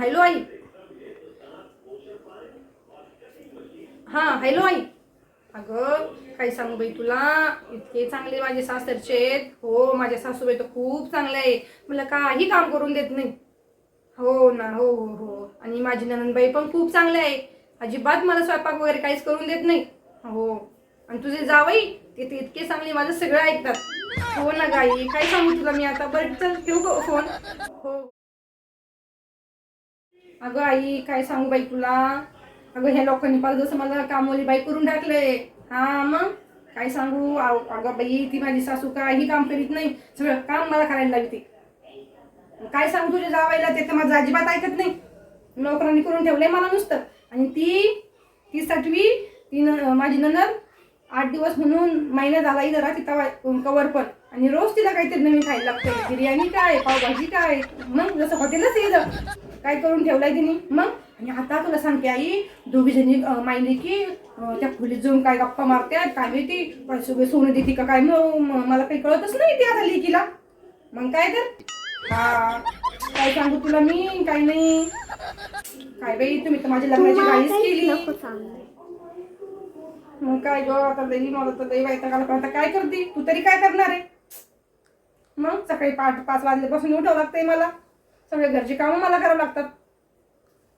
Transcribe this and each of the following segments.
Hello आई. हा hello आई. अगं काय सांगू बाई तुला? इतके चांगले माझे सासरचे आहेत. हो माझ्या सासूबाई तर खूप चांगले आहे. मला काही काम करून देत नाही. हो ना हो हो हो. आणि माझी ननंदबाई पण खूप चांगले आहे. अजिबात मला स्वयंपाक वगैरे काहीच करून देत नाही. हो. आणि तुझे जावई ते ते इतके चांगले माझं सगळं ऐकतात. हो ना गाई. काय सांगू तुला मी आता? बरं चल ठेवू फोन? हो. अगं आई काय सांगू बाई तुला? अगं ह्या लोकांनी पाहिजे जसं मला कामवाली बाई करून टाकलंय. हा मग? काय सांगू? अगं बाई ती माझी सासू काही काम करीत नाही. सगळं काम मला करायला लागते काय सांगू तुझ्या जावायला? ते तर माझं अजिबात ऐकत नाही. नोकरांनी करून ठेवलंय मला नुसतं. आणि ती ती सातवी ती न माझी ननद आठ दिवस म्हणून महिना झाला इथं राहते तवा कवर पण. आणि रोज तिला काहीतरी नवीन खायला लागतं बिर्याणी काय पावभाजी काय? मग जसं हॉटेलच आहे काय करून ठेवलंय तिने? मग? आणि आता तुला सांगते आई दोघी जणी माहिती की त्या खोलीत जाऊन काय गप्पा मारत्यात काय माहिती सगळं सोनं देते का काय मला काही कळतच नाही ते आता लेकीला. मग काय तर? हा काय सांगू तुला मी? काय नाही. काय बाई तुम्ही तर माझ्या लग्नाची गाईच केली. मग काय गो आता लई मला तर वैताग आला. पण आता काय करते? तू तरी काय करणार आहे? मग सकाळी पाच पाच वाजल्यापासून उठावं लागतंय मला. सगळे घरचे कामं मला करावं लागतात.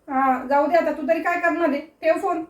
हां जाऊ दे आता तू तरी काय करणार आहे? ठेव फोन